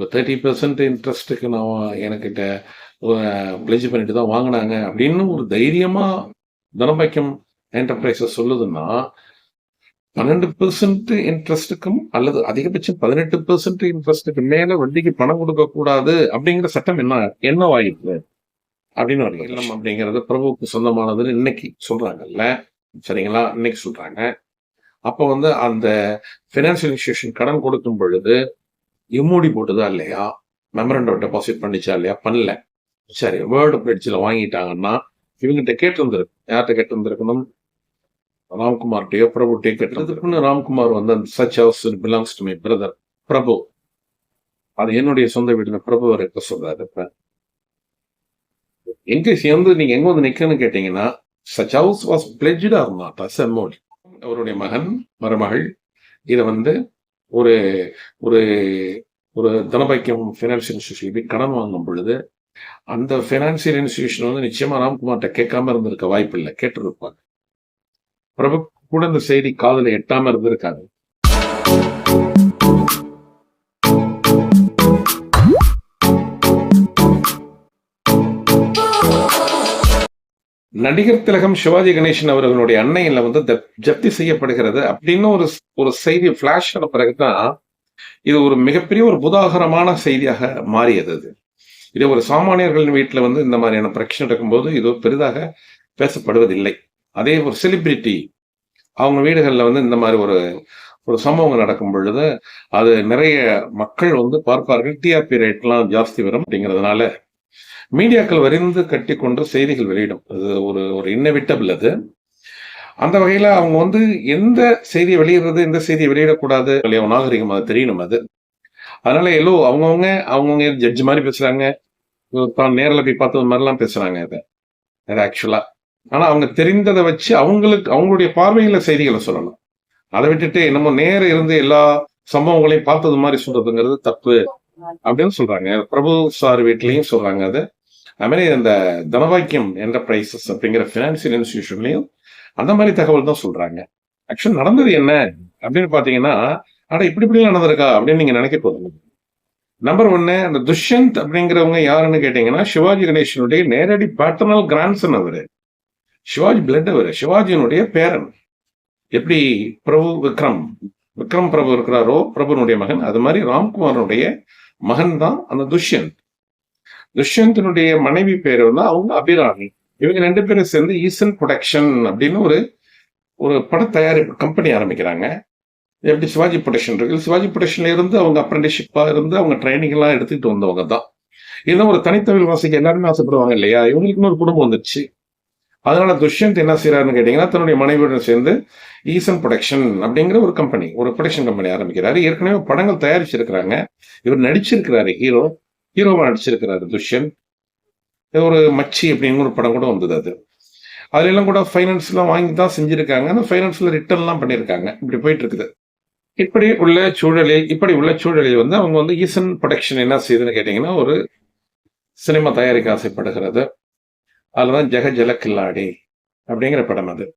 இப்போ thirty percent இன்ட்ரெஸ்ட்டுக்கு நான் எனக்கிட்ட பிளெஜ் பண்ணிட்டு தான் வாங்கினாங்க. அப்படின்னு ஒரு தைரியமா தனபாக்கியம் என்டர்பிரைசஸ் சொல்லுதுன்னா பன்னெண்டு பெர்சன்ட் இன்ட்ரெஸ்ட்டுக்கும் அல்லது அதிகபட்சம் பதினெட்டு பெர்சன்ட் இன்ட்ரெஸ்ட்டுக்கு மேல வட்டிக்கு பணம் கொடுக்க கூடாது அப்படிங்கிற சட்டம் என்ன என்னவாயிருக்கு அப்படின்னு ஒரு இல்லம் அப்படிங்கிறது பிரபுவுக்கு சொந்தமானதுன்னு இன்னைக்கு சொல்றாங்கல்ல. சரிங்களா? இன்னைக்கு சொல்றாங்க. அப்போ வந்து அந்த ஃபினான்சியல் இன்ஸ்டியூஷன் கடன் கொடுக்கும் பொழுது எம்ஓடி போட்டுதா இல்லையா? மெமரண்டம் டெபாசிட் பண்ணிச்சா இல்லையா? பண்ணல. சரி வேர்டு பிரிட்ஜில் வாங்கிட்டாங்கன்னா இவங்கிட்ட கேட்டிருந்திருக்கு யார்கிட்ட கேட்டிருந்திருக்கணும் ராம்குமார்கிட்டயோ பிரபுட்டையோ கேட்டிருந்திருக்குன்னு ராம்குமார் வந்து அந்த such house belongs to my brother Prabhu. அது என்னுடைய சொந்த வீடுல பிரபு இருக்க சொல்றாரு இப்ப. எங்க சேர்ந்து நீங்க எங்க வந்து நிக்கணும்னு கேட்டீங்கன்னா சச் ஹவுஸ் வாஸ் பிளெஜ்டா இருந்தா செம்மோடி அவருடைய மகன் மருமகள் இதை வந்து ஒரு ஒரு ஒரு தனபாக்கியம் ஃபினான்ஷியல் இன்ஸ்டியூஷன் கடன் வாங்கும் பொழுது அந்த ஃபினான்சியல் இன்ஸ்டியூஷன் வந்து நிச்சயமா ராம்குமார்கிட்ட கேட்காம இருந்திருக்க வாய்ப்பு இல்லை கேட்டிருப்பாங்க. பிரபு கூட இந்த செய்தி காதல எட்டாம இருந்திருக்காது. நடிகர் திலகம் சிவாஜி கணேசன் அவர்களுடைய அன்னையில வந்து ஜப்தி செய்யப்படுகிறது அப்படின்னு ஒரு ஒரு செய்தி பிளாஷ் ஆன பிறகுதான் இது ஒரு மிகப்பெரிய ஒரு புதாகரமான செய்தியாக மாறியது அது. இதே ஒரு சாமானியர்களின் வீட்டில் வந்து இந்த மாதிரியான பிரச்சனை நடக்கும்போது இது பெரிதாக பேசப்படுவதில்லை. அதே ஒரு செலிபிரிட்டி அவங்க வீடுகளில் வந்து இந்த மாதிரி ஒரு ஒரு சம்பவம் நடக்கும் பொழுது அது நிறைய மக்கள் வந்து பார்ப்பார்கள். டிஆர்பி ரேட்லாம் ஜாஸ்தி வரும் அப்படிங்கிறதுனால மீடியாக்கள் வரைந்து கட்டி கொண்டு செய்திகள் வெளியிடும். அது ஒரு ஒரு இன்னவிட்டபிள் அது. அந்த வகையில அவங்க வந்து எந்த செய்தியை வெளியிடுறது எந்த செய்தியை வெளியிடக்கூடாது இல்லையா நாகரிகம் அது தெரியணும் அது. அதனால எல்லோ அவங்கவுங்க அவங்கவுங்க ஜட்ஜ் மாதிரி பேசுறாங்க. தான் நேரில் போய் பார்த்தது மாதிரிலாம் பேசுறாங்க இதை. அது ஆக்சுவலா ஆனா அவங்க தெரிந்ததை வச்சு அவங்களுக்கு அவங்களுடைய பார்வையில செய்திகளை சொல்லணும். அதை விட்டுட்டு என்னமோ நேரம் இருந்து எல்லா சம்பவங்களையும் பார்த்தது மாதிரி சொல்றதுங்கிறது தப்பு. அப்படின்னு சொல்றாங்க. பிரபு சார் வீட்லயும் சொல்றாங்க அது. அது மாதிரி அந்த தனவாக்கியம் என்டர்பிரைசஸ் அப்படிங்கிற பினான்சியல் இன்ஸ்டிடியூஷன்லயும் அந்த மாதிரி தகவல் தான் சொல்றாங்க. ஆக்சுவலி நடந்தது என்ன அப்படின்னு பாத்தீங்கன்னா அட இப்படி இப்படி நடந்திருக்கா அப்படின்னு நீங்க நினைக்க போதும் நம்பர் ஒன்னு அந்த துஷ்யந்த் அப்படிங்கிறவங்க யாருன்னு கேட்டீங்கன்னா சிவாஜி கணேசனுடைய நேரடி பேட்டர்னல் கிராண்ட்சன் அவரு. சிவாஜி பிளட் அவரு. சிவாஜியினுடைய பேரன் எப்படி பிரபு விக்ரம்? விக்ரம் பிரபு இருக்கிறாரோ பிரபுனுடைய மகன். அது மாதிரி ராம்குமாரனுடைய மகன் தான் அந்த துஷ்யந்த். துஷ்யந்தனுடைய மனைவி பேர் வந்து அவங்க அபிராமி. இவங்க ரெண்டு பேரும் சேர்ந்து ஈசன் ப்ரொடக்ஷன் அப்படின்னு ஒரு ஒரு பட தயாரிப்பு கம்பெனி ஆரம்பிக்கிறாங்க. எப்படி சிவாஜி ப்ரொடக்ஷன் இருக்கு? சிவாஜி ப்ரொடக்ஷன்ல இருந்து அவங்க அப்ரண்டிஷிப்பாக இருந்து அவங்க ட்ரைனிங் எல்லாம் எடுத்துக்கிட்டு வந்தவங்க தான். இதுதான் ஒரு தனித்தமிழ் வாசிக்க எல்லாருமே ஆசைப்படுவாங்க இல்லையா? இவங்களுக்குன்னு ஒரு குடும்பம் வந்துருச்சு. அதனால துஷ்யந்த் என்ன செய்யறாருன்னு கேட்டீங்கன்னா தன்னுடைய மனைவியுடன் சேர்ந்து ஈசன் ப்ரொடக்ஷன் அப்படிங்கிற ஒரு கம்பெனி ஒரு ப்ரொடக்ஷன் கம்பெனி ஆரம்பிக்கிறாரு. ஏற்கனவே படங்கள் தயாரிச்சிருக்கிறாங்க. இவர் நடிச்சிருக்கிறாரு ஹீரோ ஹீரோவாக நடிச்சிருக்கிறாரு துஷ்யன். ஒரு மச்சி அப்படின்னு ஒரு படம் கூட வந்தது அது. அதுல எல்லாம் கூட ஃபைனான்ஸ்லாம் வாங்கி தான் செஞ்சிருக்காங்க. அந்த ஃபைனான்ஸ்ல ரிட்டர்ன்லாம் பண்ணியிருக்காங்க இப்படி போயிட்டு இருக்குது இப்படி உள்ள சூழலில் இப்படி உள்ள சூழலில் வந்து அவங்க வந்து ஈசன் ப்ரொடக்ஷன் என்ன செய்யுதுன்னு கேட்டீங்கன்னா ஒரு சினிமா தயாரிக்க ஆசைப்படுகிறது. அதுலதான் ஜெக ஜல கில்லாடி அப்படிங்கிற படம் அது.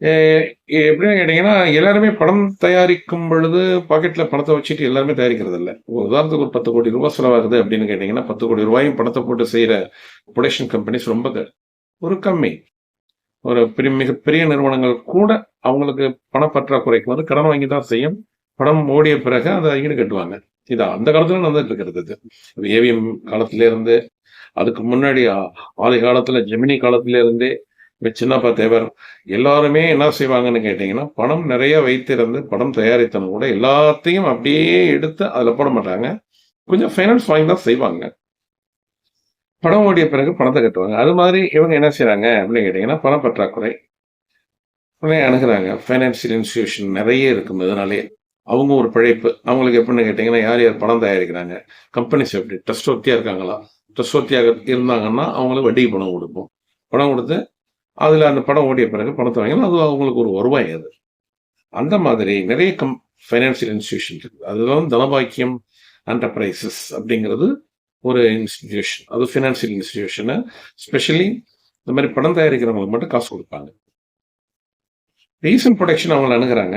எப்படின்னு கேட்டீங்கன்னா எல்லாருமே படம் தயாரிக்கும் பொழுது பாக்கெட்ல பணத்தை வச்சுட்டு எல்லாருமே தயாரிக்கிறது இல்லை ஒரு உதாரணத்துக்கு ஒரு பத்து கோடி ரூபாய் செலவாகுது அப்படின்னு கேட்டிங்கன்னா பத்து கோடி ரூபாயும் பணத்தை போட்டு செய்கிற ப்ரொடக்ஷன் கம்பெனிஸ் ரொம்ப ஒரு கம்மி. ஒரு பெரிய மிகப்பெரிய நிறுவனங்கள் கூட அவங்களுக்கு பணப்பற்றாக்குறைக்கு வந்து கடன் வாங்கி தான் செய்யும். படம் ஓடிய பிறகு அதை ஈடுகட்டுவாங்க இது அந்த காலத்துல நடந்துட்டு இருக்கிறது இது. ஏவிஎம் காலத்துல இருந்து அதுக்கு முன்னாடி ஆ- ஆதி காலத்துல ஜெமினி காலத்துல இருந்தே சின்னப்பா தேவர் எல்லாருமே என்ன செய்வாங்கன்னு கேட்டிங்கன்னா பணம் நிறைய வைத்திருந்து படம் தயாரித்தனும் கூட எல்லாத்தையும் அப்படியே எடுத்து அதுல போட மாட்டாங்க. கொஞ்சம் ஃபைனான்ஸ் வாங்கி தான் செய்வாங்க. படம் ஓடிய பிறகு பணத்தை கட்டுவாங்க. அது மாதிரி இவங்க என்ன செய்கிறாங்க அப்படின்னு கேட்டிங்கன்னா பண பற்றாக்குறை உடனே அணுகுறாங்க. ஃபைனான்சியல் இன்ஸ்டியூஷன் நிறைய இருக்கும் இதனாலே அவங்க ஒரு பிழைப்பு. அவங்களுக்கு எப்படின்னு கேட்டிங்கன்னா யார் யார் பணம் தயாரிக்கிறாங்க? கம்பெனிஸ் எப்படி ட்ரஸ்டோத்தியா இருக்காங்களா? ட்ரஸ்டோத்தியாக இருந்தாங்கன்னா அவங்களுக்கு வட்டிக்கு பணம் கொடுப்போம். பணம் கொடுத்து அதில் அந்த படம் ஓடிய பிறகு பணத்தை வாங்கினா அது அவங்களுக்கு ஒரு வருவாய் அது அந்த மாதிரி நிறைய கம் ஃபைனான்சியல் இன்ஸ்டிடியூஷன் இருக்குது அதுதான் தனபாக்கியம் என்டர்பிரைசஸ் அப்படிங்கிறது ஒரு இன்ஸ்டிடியூஷன் அது ஃபினான்சியல் இன்ஸ்டிடியூஷனு ஸ்பெஷலி இந்த மாதிரி படம் தயாரிக்கிறவங்களுக்கு மட்டும் காசு கொடுப்பாங்க ரீசன் ப்ரொடக்ஷன் அவங்களை அணுகிறாங்க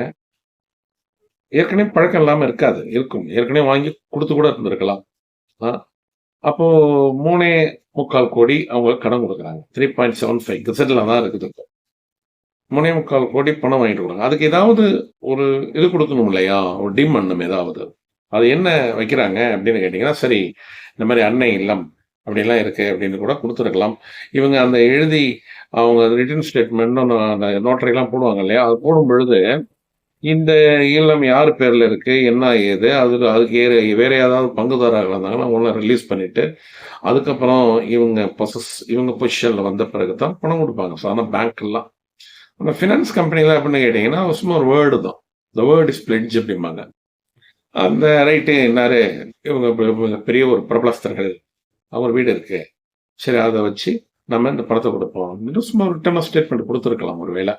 ஏற்கனவே பழக்கம் இல்லாமல் இருக்காது. இருக்கும். ஏற்கனவே வாங்கி கொடுத்து கூட இருந்திருக்கலாம். அப்போ மூணே முக்கால் கோடி அவங்க கடன் குடுக்குறாங்க. 3.75 கெசட்ல தான் இருக்குது இப்போ. 3.25 கோடி பணம் வாங்கிட்டு கொடுங்க அதுக்கு ஏதாவது ஒரு இது கொடுக்கணும் இல்லையா? ஒரு டிம் பண்ணணும் ஏதாவது. அது என்ன வைக்கிறாங்க அப்படின்னு கேட்டிங்கன்னா சரி இந்த மாதிரி அன்னை இல்லம் அப்படிலாம் இருக்குது அப்படின்னு கூட கொடுத்துருக்கலாம் இவங்க அந்த எழுதி அவங்க ரிட்டர்ன் ஸ்டேட்மெண்ட் அந்த நோட்டரிலாம் போடுவாங்க இல்லையா? அது போடும் பொழுது இந்த இல்லம் யார் பேரில் இருக்கு? என்ன ஏது? அதில் அதுக்கு ஏ வேற ஏதாவது பங்குதாரர்கள் இருந்தாங்கன்னா, அவங்கள ரிலீஸ் பண்ணிட்டு, அதுக்கப்புறம் இவங்க பொசஸ் இவங்க பொசிஷனில் வந்த பிறகு தான் பணம் கொடுப்பாங்க ஸோ ஆனால் பேங்க்லாம். அந்த ஃபினான்ஸ் கம்பெனில எப்படின்னு கேட்டிங்கன்னா சும்மா ஒரு வேர்டு தான். த வேர்டு இஸ் பிளெட்ஜ்" அப்படிம்பாங்க. அந்த ரைட்டு என்னாரு இவங்க பெரிய ஒரு பிரபலஸ்தர்கள். அவங்க வீடு இருக்கு. சரி அதை வச்சு நம்ம இந்த படத்தை கொடுப்போம் அப்படின்னு சும்மா ஒரு ரிட்டர்ன் ஸ்டேட்மெண்ட் கொடுத்துருக்கலாம் ஒரு வேலை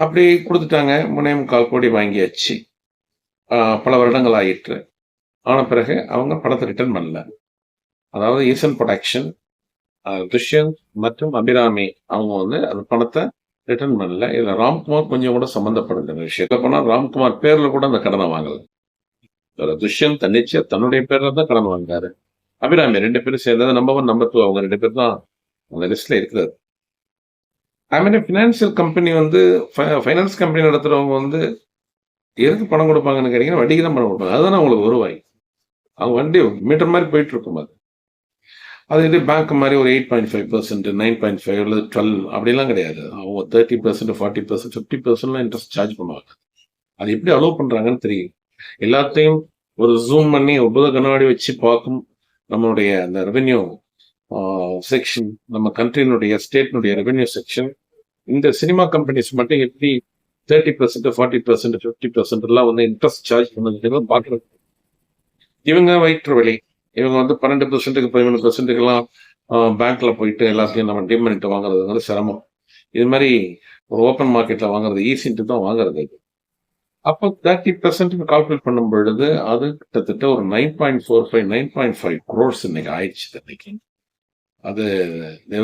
அப்படி குடுத்துட்டாங்க. 3.25 கோடி வாங்கியாச்சு. பல வருடங்கள் ஆயிற்று. ஆன பிறகு அவங்க படத்தை ரிட்டர்ன் பண்ணல. அதாவது ஈசன் ப்ரொடக்ஷன் துஷ்யந்த் மற்றும் அபிராமி அவங்க வந்து அந்த பணத்தை ரிட்டர்ன் பண்ணல. இதில் ராம்குமார் கொஞ்சம் கூட சம்மந்தப்படுது இந்த விஷயம். போனால் ராம்குமார் பேரில் கூட அந்த கடனை வாங்கலை இதுல துஷ்யந்த் தன்னிச்சையா தன்னுடைய பேரில் தான் கடன் வாங்குறாரு. அபிராமி ரெண்டு பேரும் சேர்ந்தது நம்பர் ஒன் நம்பர் டூ அவங்க ரெண்டு பேர் தான் அந்த லிஸ்ட்டில் இருக்கிறது. ஐ மீன் ஃபினான்ஷியல் கம்பெனி வந்து ஃபைனான்ஸ் கம்பெனி நடத்துறவங்க வந்து எதுக்கு பணம் கொடுப்பாங்கன்னு கேட்டீங்கன்னா, வட்டிக்கு தான் பணம் கொடுப்பாங்க அதுதானே அவங்களுக்கு வருவாய். அவங்க வண்டி மீட்டர் மாதிரி போயிட்டு இருக்கும் அது. அது இது பேங்க் மாதிரி ஒரு 8.5% 9.5 அல்லது 12 அப்படிலாம் கிடையாது. அவங்க thirty percent forty percent fifty பர்சன்ட்லாம் interest charge பண்ணுவாங்க. அது எப்படி அலோவ் பண்றாங்கன்னு தெரியும். எல்லாத்தையும் ஒரு ஜூம் பண்ணி உபத கண்ணாடி வச்சு பார்க்கும் நம்மளுடைய அந்த ரெவென்யூ செக்ஷன் நம்ம கண்ட்ரியினுடைய ஸ்டேட்னுடைய ரெவென்யூ செக்ஷன் இந்த சினிமா கம்பெனிஸ் மட்டும் எப்படி thirty percent forty percent fifty percent எல்லாம் வந்து இன்ட்ரெஸ்ட் சார்ஜ் பண்ணுறது பார்க்குறது. இவங்க வயிற்று வழி இவங்க வந்து பன்னெண்டு பர்சன்ட்டுக்கு பதிமூணு பர்சன்ட்டுக்கெல்லாம் பேங்க்ல போயிட்டு எல்லாத்தையும் நம்ம டீம் பண்ணிட்டு வாங்குறது வந்து சிரமம். இது மாதிரி ஒரு ஓப்பன் மார்க்கெட்ல வாங்குறது ஈஸின்ட்டு தான் வாங்குறது இது. அப்போ 30% கால்குலேட் பண்ணும் பொழுது, அது கிட்டத்தட்ட ஒரு 9.45 9.5 குரோர்ஸ் இன்னைக்கு ஆயிடுச்சு இன்னைக்கு. அது they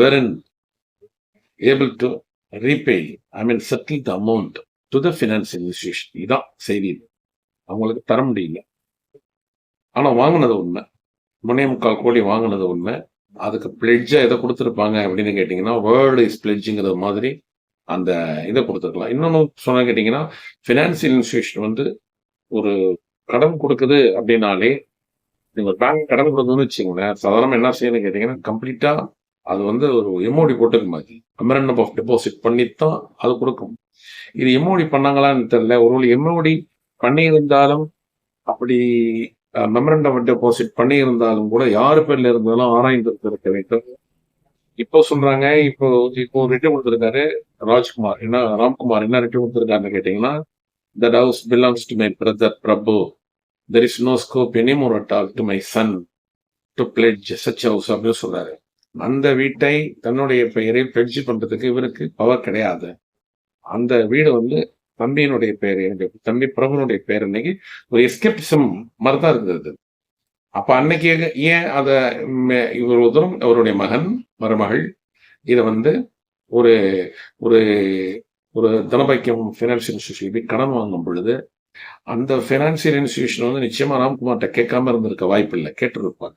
able to repay I mean settle the amount to the finance institution இதுதான் செய்தி. அவங்களுக்கு தர முடியல. ஆனா வாங்குனது உண்ம. 3.25 கோடி வாங்கினது உண்மை அதுக்கு பிளெட்ஜா எதை கொடுத்துருப்பாங்க அப்படின்னு கேட்டிங்கன்னா வேர்ல்டு இஸ் பிளெட்ஜ்ங்கிற மாதிரி அந்த இதை கொடுத்துருக்கலாம் இன்னொன்னு சொன்னா கேட்டீங்கன்னா, ஃபினான்சியல் இன்ஸ்டியூஷன் வந்து ஒரு கடன் கொடுக்குது அப்படின்னாலே, நீங்க ஒரு பேங்க் கடன் கொடுக்கணும்னு வச்சுக்கோங்களேன் சாதாரண என்ன செய்யணும்னு கேட்டீங்கன்னா, கம்ப்ளீட்டா அது வந்து ஒரு எம்ஓடி போட்டுக்குமா. மெமரண்டம் ஆஃப் டெபாசிட் பண்ணித்தான் அது கொடுக்கும் இது எம்ஓடி பண்ணாங்களான்னு தெரியல. ஒருவேளை எம்ஓடி பண்ணியிருந்தாலும், அப்படி மெமரண்டம் ஆஃப் டெபாசிட் பண்ணியிருந்தாலும் கூட யார் பேர்ல இருந்தாலும் ஆராய்ந்து இருக்க வேண்டும். இப்போ சொல்றாங்க, இப்போ இப்போ ரிட்டன் கொடுத்துருக்காரு ராஜ்குமார். என்ன ராம்குமார் என்ன ரிட்டர் கொடுத்துருக்காருன்னு கேட்டீங்கன்னா, "that house belongs to my brother Prabhu. There is no scope anymore at all to my son to pledge such house" அப்படின்னு சொல்றாரு. அந்த வீட்டை தன்னுடைய பெயரில் பிளெட்ஜ் பண்றதுக்கு இவருக்கு பவர் கிடையாது. அந்த வீடு வந்து தம்பியினுடைய பேரு. என்னுடைய தம்பி பிரபுனுடைய பேர் இன்னைக்கு ஒரு எஸ்கெப்டிசம் மாதிரி தான் இருந்தது. அப்ப அன்னைக்கு ஏன் அத இவ்வளவு இவரும் அவருடைய மகன், மருமகள் இதை வந்து ஒரு ஒரு ஒரு தனபாக்கியம் ஃபினான்சியல் இன்ஸ்டிடியூஷன் கடன் வாங்கும் பொழுது, அந்த ஃபினான்சியல் இன்ஸ்டிடியூஷன் வந்து நிச்சயமா ராம்குமார்ட்ட கேட்காம இருந்திருக்க வாய்ப்பில்ல. கேட்டிருப்பாங்க.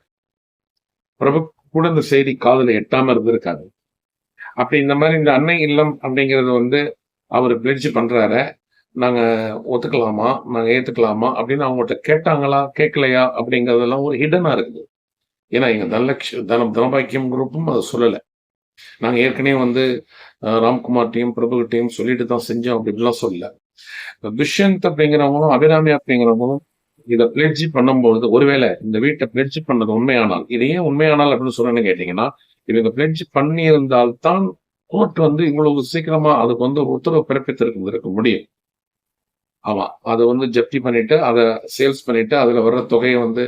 பிரபு கூட இந்த செய்தி காதல எட்டாம இருந்திருக்காது. அப்படி இந்த மாதிரி இந்த அன்னை இல்லம் அப்படிங்கிறது வந்து அவர் பிளெட்ஜ் பண்றார நாங்க ஒத்துக்கலாமா? நாங்க ஏத்துக்கலாமா? அப்படின்னு அவங்கட்ட கேட்டாங்களா? கேட்கலையா? அப்படிங்கிறதெல்லாம் ஒரு ஹிடனா இருக்குது. ஏன்னா எங்க தனலட்ச தன தனபாக்கியம் குரூப்பும் அத சொல்லல. நாங்க ஏற்கனவே வந்து அ பிரபுகிட்டையும் சொல்லிட்டு தான் செஞ்சோம் அப்படின்லாம் சொல்லல. துஷ்யந்த் அப்படிங்கிறவங்களும், அபிராமி அப்படிங்கிறவங்களும் இத பிளட்ஜி பண்ணும்பொழுது, ஒருவேளை இந்த வீட்டை பிளட்ஜி பண்ணது உண்மையானால், இது ஏன் உண்மையானால் அப்படின்னு சொன்னேன்னு கேட்டீங்கன்னா, இவங்க பிளட்ஜி பண்ணி இருந்தால்தான் கோர்ட் வந்து இவ்வளவு சீக்கிரமா அதுக்கு வந்து உத்தரவு பிறப்பித்திருக்க முடியும். ஆமா. அத வந்து ஜப்தி பண்ணிட்டு, அத சேல்ஸ் பண்ணிட்டு, அதுல வர்ற தொகையை வந்து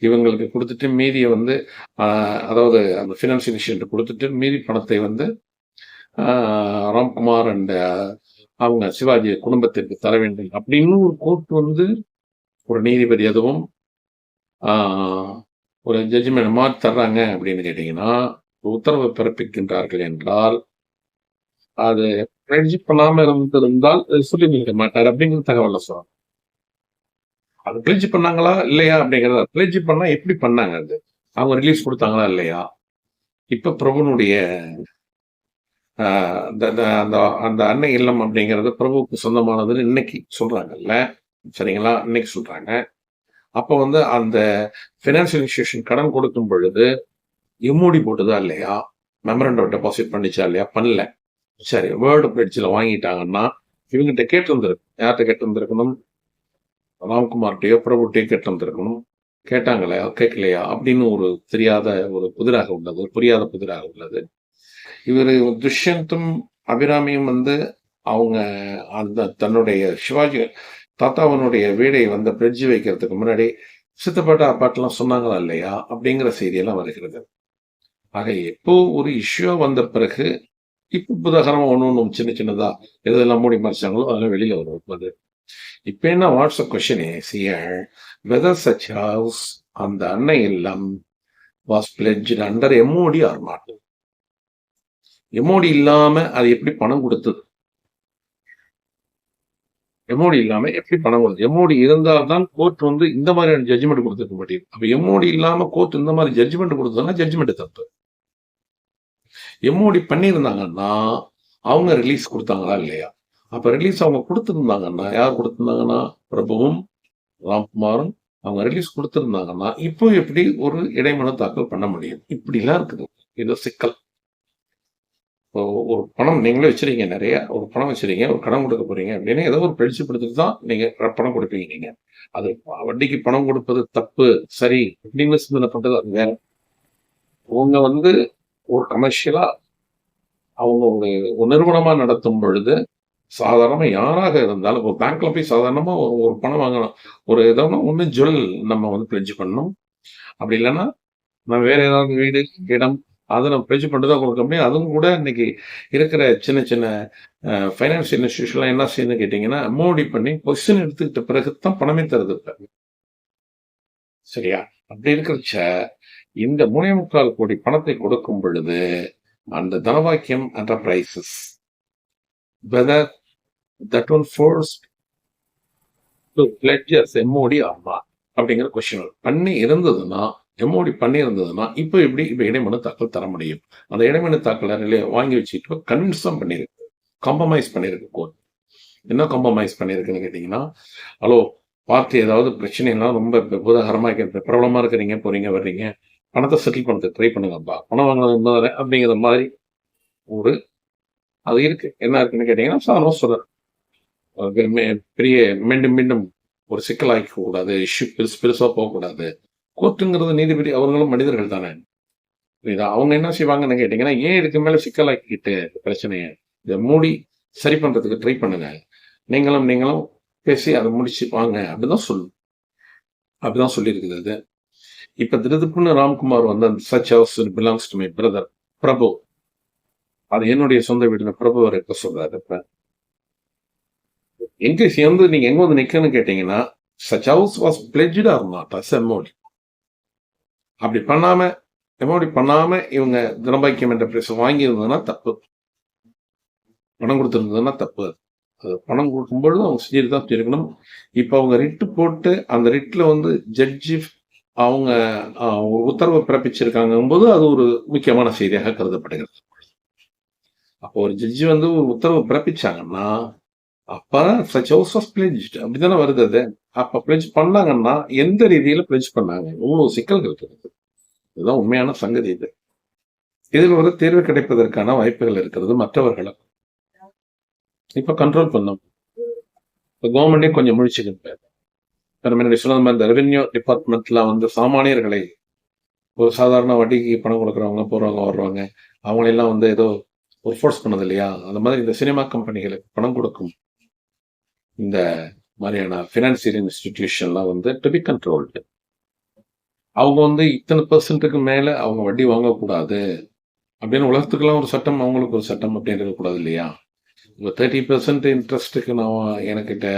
இவங்களுக்கு குடுத்துட்டு, மீதியை வந்து அதாவது அந்த ஃபினான்சியல் இன்ஸ்டிடியூட் கொடுத்துட்டு மீதி பணத்தை வந்து ராம்குமார் அண்ட் அவங்க சிவாஜி குடும்பத்திற்கு தர வேண்டும் அப்படின்னு ஒரு கோர்ட் வந்து ஒரு நீதிபதி அதுவும் ஒரு ஜட்ஜ்மெண்ட் மாதிரி தர்றாங்க அப்படின்னு கேட்டீங்கன்னா, உத்தரவு பிறப்பிக்கின்றார்கள் என்றால், அது பிளட்ஜ் பண்ணாம இருந்திருந்தால் சொல்லி நீங்க மாட்டார் அப்படிங்கிற தகவலை சொல்றாங்க அது பிளட்ஜ் பண்ணாங்களா இல்லையா அப்படிங்கறத பிளட்ஜ் பண்ணா எப்படி பண்ணாங்க அது? அவங்க ரிலீஸ் கொடுத்தாங்களா இல்லையா? இப்ப பிரபுனுடைய அந்த அந்த- அந்த அன்னை இல்லம் அப்படிங்கிறது பிரபுவுக்கு சொந்தமானதுன்னு இன்னைக்கு சொல்கிறாங்கல்ல சரிங்களா? இன்னைக்கு சொல்கிறாங்க அப்போ வந்து அந்த ஃபினான்ஷியல் இன்ஸ்டியூஷன் கடன் கொடுக்கும் பொழுது எம்ஓடி போட்டுதா இல்லையா? மெமரண்டம் டெபாசிட் பண்ணிச்சா இல்லையா? பண்ணல. சரி வேர்டு பிரிட்ஜில் வாங்கிட்டாங்கன்னா இவங்ககிட்ட கேட்டு வந்திருக்கு யார்கிட்ட கேட்டு வந்திருக்கணும்? ராம்குமார்கிட்டயோ பிரபுட்டையோ கேட்டு வந்திருக்கணும். கேட்டாங்களே? கேட்கலையா? அப்படின்னு ஒரு தெரியாத ஒரு புதிராக உள்ளது ஒரு புரியாத புதிராக உள்ளது. இவர் துஷ்யந்தும் அபிராமியும் வந்து அவங்க அந்த தன்னுடைய சிவாஜி தாத்தாவனுடைய வீடை வந்து பிரிட்ஜ் வைக்கிறதுக்கு முன்னாடி சித்தப்பட்ட அப்பாட்டெல்லாம் சொன்னாங்களா இல்லையா? அப்படிங்கிற செய்தியெல்லாம் வருகிறது. ஆக எப்போ ஒரு இஷ்யூ வந்த பிறகு இப்போ புதகரமாக ஒண்ணு ஒன்று சின்ன சின்னதா எதெல்லாம் மூடி மறைச்சாங்களோ அதெல்லாம் வெளியில் வரும். அது இப்போ என்ன வாட்ஸ்அப் கொஸ்டின் சியர் வெதர் சச் ஹவுஸ் அந்த Annai Illam was pledge under MOD or not MOD இல்லாம அது எப்படி பணம் கொடுத்தது? எம்ஓடி இல்லாம எப்படி பணம் கொடுத்தது? எம்ஓடி இருந்தால்தான் கோர்ட் வந்து இந்த மாதிரியான ஜட்ஜ்மெண்ட் கொடுத்துருக்க மாட்டேங்குது. அப்ப எம்ஓடி இல்லாம கோர்ட் இந்த மாதிரி ஜட்ஜ்மெண்ட் கொடுத்ததுன்னா ஜட்ஜ்மெண்ட் தப்பு. எம்ஓடி பண்ணியிருந்தாங்கன்னா அவங்க ரிலீஸ் கொடுத்தாங்களா இல்லையா? அப்ப ரிலீஸ் அவங்க கொடுத்துருந்தாங்கன்னா யார் கொடுத்துருந்தாங்கன்னா? பிரபுவும் ராம்குமாரும் அவங்க ரிலீஸ் கொடுத்துருந்தாங்கன்னா இப்போ எப்படி ஒரு இடைமனு தாக்கல் பண்ண முடியும்? இப்படிலாம் இருக்குது. இது சிக்கல். ஒரு பணம் நீங்களே வச்சுருக்கீங்க நிறைய ஒரு பணம் வச்சிருக்கீங்க ஒரு கடன் கொடுக்க போறீங்க அப்படின்னு ஏதோ ஒரு பயிற்சி படுத்துட்டு தான் நீங்க பணம் கொடுப்பீங்க நீங்கள் அது வட்டிக்கு பணம் கொடுப்பது தப்பு சரி அப்படின்னு சிந்தனை பண்றது அது வேற. உங்க வந்து ஒரு கமர்ஷியலா அவங்க ஒரு நிறுவனமாக நிறுவனமா நடத்தும் பொழுது சாதாரணமா யாராக இருந்தாலும் ஒரு பேங்க்ல போய் சாதாரணமா ஒரு ஒரு பணம் வாங்கணும். ஒரு ஏதோ ஒன்று ஜுவல் நம்ம வந்து பிளெஜ் பண்ணணும். அப்படி இல்லைன்னா நம்ம வேற ஏதாவது வீடு இடம் அதை நம்ம பேச்சு பண்ணிட்டு தான் கொடுக்க முடியும் அதுவும் கூட இன்னைக்கு இருக்கிற சின்ன சின்ன ஃபைனான்ஸ் இன்ஸ்டியூஷன்லாம் என்ன செய்யணும்னு கேட்டிங்கன்னா மோடி பண்ணி பொசிஷன் எடுத்துக்கிட்ட பிறகு தான் பணமே தருது சரியா? அப்படி இருக்கிறச்ச இந்த மூணே முக்கால் கோடி பணத்தை கொடுக்கும் பொழுது அந்த தனவாக்கியம் enterprises whether that one force to pledges MOD ஆமா அப்படிங்கிற கொஸ்டின் பண்ணி இருந்ததுன்னா எம்ஓடி பண்ணிருந்ததுன்னா இப்போ எப்படி இப்போ இடைமனு தாக்கல் தர முடியும்? அந்த இடைமனு தாக்கல் வாங்கி வச்சுட்டு கன்வின்ஸ் தான் பண்ணியிருக்கு. காம்ப்ரமைஸ் பண்ணியிருக்கு கோர்ட் என்ன காம்ப்ரமைஸ் பண்ணியிருக்குன்னு கேட்டிங்கன்னா ஹலோ பார்ட்டி ஏதாவது பிரச்சனைலாம் ரொம்ப பூதாகரமாக இருக்கிறது பிரபலமாக இருக்கிறீங்க போறீங்க வர்றீங்க. பணத்தை செட்டில் பண்ணுறதுக்கு ட்ரை பண்ணுங்கப்பா பணம் வாங்கினது அப்படிங்கிற மாதிரி ஒரு அது இருக்கு. என்ன இருக்குன்னு கேட்டீங்கன்னா சாதாரணமாக சொல்கிறேன் பெரிய மீண்டும் மீண்டும் ஒரு சிக்கலாக்கக்கூடாது இஷ்யூ பெருசு பெருசா போகக்கூடாது. கோர்ட்டுங்கிறது நீதிபதி அவர்களும் மனிதர்கள் தானே. புரியுதா? அவங்க என்ன செய்வாங்கன்னு கேட்டீங்கன்னா ஏன் இதுக்கு மேல சிக்கலாக்கிட்டு பிரச்சனையை இதை மூடி சரி பண்றதுக்கு ட்ரை பண்ணுங்க. நீங்களும் நீங்களும் பேசி அதை முடிச்சு வாங்க. அப்படிதான் சொல்லு அப்படிதான் சொல்லியிருக்குது அது. இப்ப திருதுப்புன்னு ராம்குமார் வந்து அந்த such house belongs to my brother Prabhu. அது என்னுடைய சொந்த வீடுல பிரபு இருக்க சொல்றாரு. இப்ப எங்க சேர்ந்து நீங்க எங்க வந்து நிக்கணும்னு கேட்டீங்கன்னா சச் ஹவுஸ் வாஸ் பிளெஜ்ட் இருந்தா நாட் அப்படி பண்ணாம எம்ஓடி பண்ணாம இவங்க தினபாக்கியம் என்ற பிரைஸ் வாங்கியிருந்ததுன்னா தப்பு. பணம் கொடுத்துருந்ததுன்னா தப்பு. அது. பணம் கொடுக்கும்பொழுது அவங்க செஞ்சுட்டு தான் இருக்கணும் இப்போ அவங்க ரிட்டு போட்டு அந்த ரிட்டில் வந்து ஜட்ஜி அவங்க ஆஹ், உத்தரவு பிறப்பிச்சிருக்காங்கும் போது அது ஒரு முக்கியமான செய்தியாக கருதப்படுகிறது. அப்போ ஒரு ஜட்ஜி வந்து ஒரு உத்தரவு பிறப்பிச்சாங்கன்னா அப்ப சச் ஹவுஸ் அப்படித்தானே பிளெஜ் அப்படிதானே வருது அது? அப்ப பிளெஜ் பண்ணாங்கன்னா எந்த ரீதியில பிளெஜ் பண்ணாங்க? இவ்வளவு சிக்கல்கள் இருக்கிறது இதுதான் உண்மையான சங்கதி இது. இதில் ஒரு தீர்வு கிடைப்பதற்கான வாய்ப்புகள் இருக்கிறது மற்றவர்களும். இப்ப கண்ட்ரோல் பண்ணும். இப்போ கவர்மெண்டே கொஞ்சம் முழிச்சுக்கிட்டு இப்ப சொன்ன மாதிரி இந்த ரெவென்யூ டிபார்ட்மெண்ட்ல வந்து சாமானியர்களை ஒரு சாதாரண வட்டிக்கு பணம் கொடுக்குறவங்க போறவங்க வர்றவங்க அவங்களெல்லாம் வந்து ஏதோ ஒரு ஃபோர்ஸ் பண்ணது இல்லையா? அந்த மாதிரி இந்த சினிமா கம்பெனிகளுக்கு பணம் கொடுக்கும் இந்த மாதிரியான ஃபினான்சியல் இன்ஸ்டிடியூஷன்லாம் வந்து டு பி கண்ட்ரோல்டு அவங்க வந்து இத்தனை பர்சன்ட்டுக்கு மேல அவங்க வட்டி வாங்கக்கூடாது. அப்படின்னு உலகத்துக்கெல்லாம் ஒரு சட்டம் அவங்களுக்கு ஒரு சட்டம் அப்படின்னு இருக்கக்கூடாது இல்லையா? இப்போ தேர்ட்டி பர்சன்ட் இன்ட்ரெஸ்ட்டுக்கு நான் எனக்கிட்ட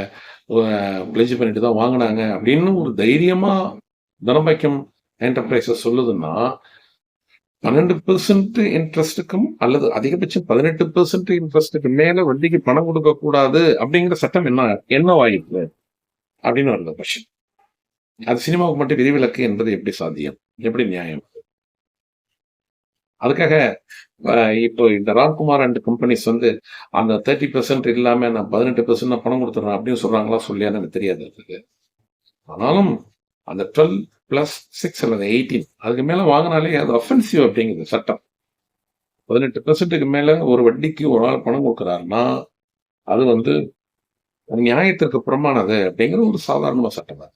பிளேஜ் பண்ணிட்டு தான் வாங்கினாங்க அப்படின்னு ஒரு தைரியமா தனபாக்கியம் என்டர்பிரைஸை சொல்லுதுன்னா பன்னெண்டு பெர்சன்ட் இன்ட்ரெஸ்ட்டுக்கும் அல்லது அதிகபட்சம் பதினெட்டு பெர்சன்ட் இன்ட்ரெஸ்ட்டுக்கு மேல வட்டிக்கு பணம் கொடுக்க கூடாது அப்படிங்கிற சட்டம் என்ன என்னவாயிருக்கு அப்படின்னு வருது கொஸ்டின் அது சினிமாவுக்கு மட்டும் விதிவிலக்கு என்பது எப்படி சாத்தியம்? எப்படி நியாயம்? அதுக்காக இப்போ இந்த ராம்குமார் அண்ட் கம்பெனிஸ் வந்து அந்த தேர்ட்டி பெர்சன்ட் இல்லாம நான் பதினெட்டு பெர்சன்ட் பணம் கொடுத்துறேன் அப்படின்னு சொல்றாங்களா சொல்லியான்னு எனக்கு தெரியாது. ஆனாலும் அந்த டுவெல் பிளஸ் சிக்ஸ் அல்லது எயிட்டீன் அதுக்கு மேலே வாங்கினாலே அது அஃபென்சிவ் அப்படிங்குது சட்டம். பதினெட்டு பெர்சன்ட்டுக்கு மேலே ஒரு வட்டிக்கு ஒரு ஆள் பணம் கொடுக்குறாருன்னா அது வந்து நியாயத்திற்கு புறமானது அப்படிங்கிற ஒரு சாதாரண சட்டம் அது.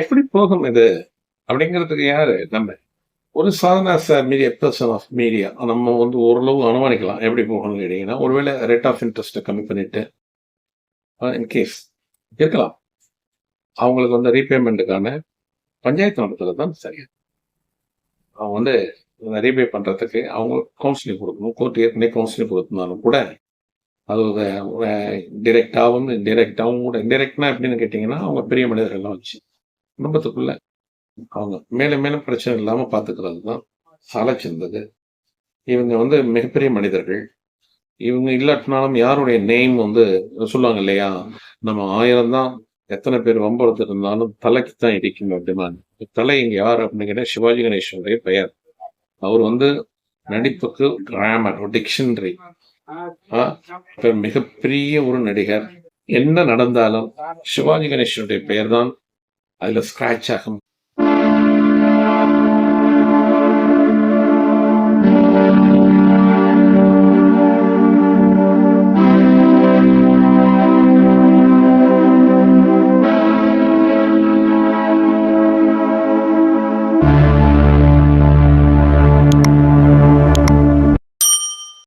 எப்படி போகும் இது அப்படிங்கிறதுக்கு யாரு? நம்ம. ஒரு சாதாரண மீடியா பர்சன் ஆஃப் மீடியா நம்ம வந்து ஓரளவு அனுமானிக்கலாம் எப்படி போகணும்னு கேட்டிங்கன்னா ஒருவேளை ரேட் ஆஃப் இன்ட்ரெஸ்ட்டை கம்மி பண்ணிட்டு இன்கேஸ் இருக்கலாம். அவங்களுக்கு வந்து ரீபேமெண்ட்டுக்கான பஞ்சாயத்து நடத்துறது தான் சரியா அவங்க வந்து ரீபே பண்றதுக்கு அவங்க கவுன்சிலிங் கொடுக்கணும். கோர்ட் ஏற்கனவே கவுன்சிலிங் கொடுத்துருந்தாலும் கூட அது டிரெக்டாகவும் இன்டிரெக்டாகவும் கூட இன்டிரெக்ட்னா எப்படின்னு கேட்டிங்கன்னா அவங்க பெரிய மனிதர்கள்லாம் வச்சு குடும்பத்துக்குள்ள அவங்க மேலும் மேலும் பிரச்சனை இல்லாம பார்த்துக்கிறது தான் சாலை இவங்க வந்து மிகப்பெரிய மனிதர்கள். இவங்க இல்லாட்டினாலும் யாருடைய நேம் வந்து சொல்லுவாங்க இல்லையா? நம்ம ஆயிரம் தான் எத்தனை பேர் வம்பளத்து இருந்தாலும் தலைக்கு தான் இடிக்கும் அப்படின்னா தலை இங்க யார் அப்படின்னு கேட்டா சிவாஜி கணேசனுடைய பெயர். அவர் வந்து நடிப்புக்கு கிராமர் டிக்ஷனரி. மிகப்பெரிய ஒரு நடிகர். என்ன நடந்தாலும் சிவாஜி கணேசனுடைய பெயர் தான் அதுல ஸ்கிராச் ஆகும்.